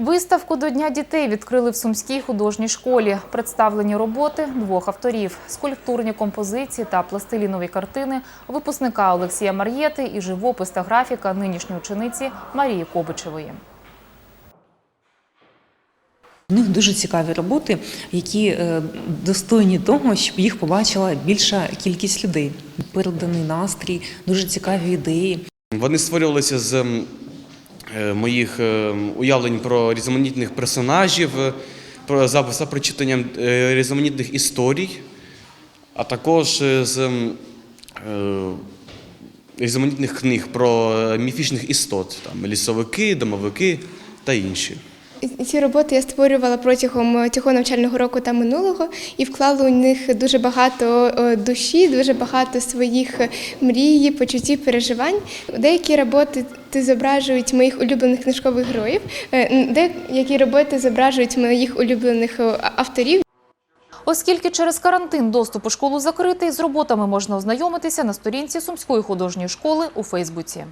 Виставку до Дня дітей відкрили в Сумській художній школі. Представлені роботи двох авторів – скульптурні композиції та пластилінові картини випускника Олексія Мар'єти і живопис та графіка нинішньої учениці Марії Кобичевої. У них дуже цікаві роботи, які е, достойні того, щоб їх побачила більша кількість людей. Переданий настрій, дуже цікаві ідеї. Вони створювалися з моїх е, уявлень про різноманітних персонажів, е, про за, прочитанням е, різноманітних історій, а також е, з е, різноманітних книг про е, міфічних істот, там лісовики, домовики та інші. Ці роботи я створювала протягом цього навчального року та минулого і вклала у них дуже багато е, душі, дуже багато своїх мрій, почуттів, переживань. Деякі роботи зображують моїх улюблених книжкових героїв, е, деякі роботи зображують моїх улюблених е, авторів. Оскільки через карантин доступ у школу закритий, з роботами можна ознайомитися на сторінці Сумської художньої школи у Фейсбуці.